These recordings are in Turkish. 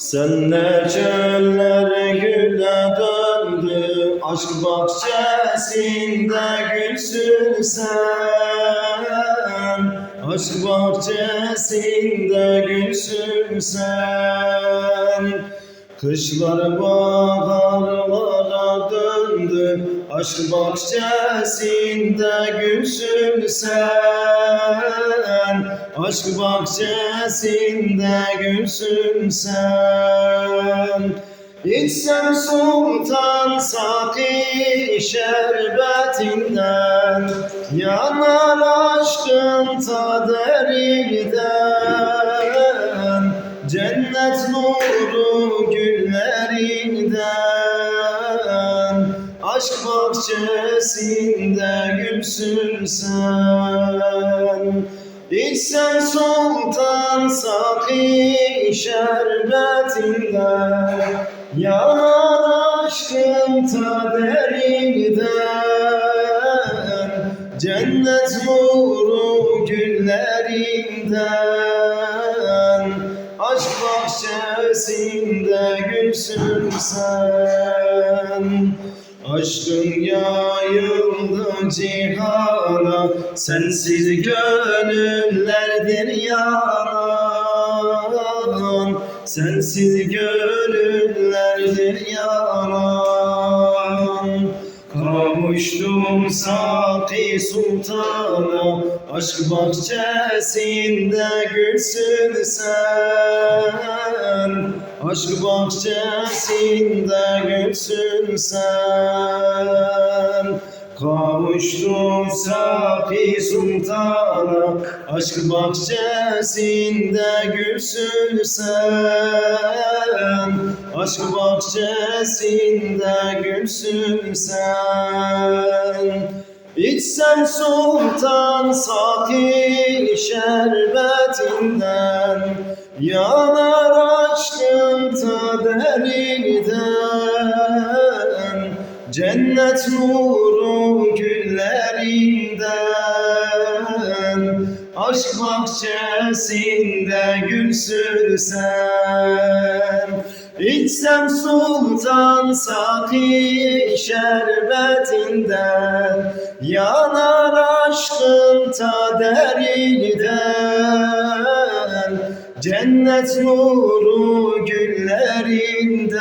Sen ne çöller güle döndü Aşk bahçesinde gülsün sen. Aşk bahçesinde gülsün sen Kışlar baharlara döndü Aşk bahçesinde gülsün sen. Aşk bahçesinde gülsün sen. İçsem sultan saki şerbetinden Yanar aşkın taderinden Cennet nuru güllerinden Aşk bahçesinde gülsün sen. İçsem sultan saki şerbetinden Yanar aşkın taderinden Cennet nuru güllerinden Aşk bahçesinde gülsün sen. Aşkın yayıldı cihana Sensiz gönüllerdir yanan Sensiz gönüllerdir yanan Kavuştum Saki Sultan'a Aşk bahçesinde gülsün sen. Aşk bahçesinde gülsün sen. Kavuştum Saki Sultan'a Aşk bahçesinde gülsün sen Aşk bahçesinde gülsün sen. İçsem sultan saki şerbetinden. Yanar aşkın taderinden Cennet nuru güllerinden Aşk bahçesinde gülsün sen. İçsem sultan saki şerbetinden Yanar aşkın taderinden Cennet nuru güllerinden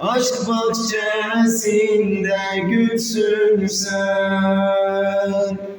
Aşk bahçesinde gülsün sen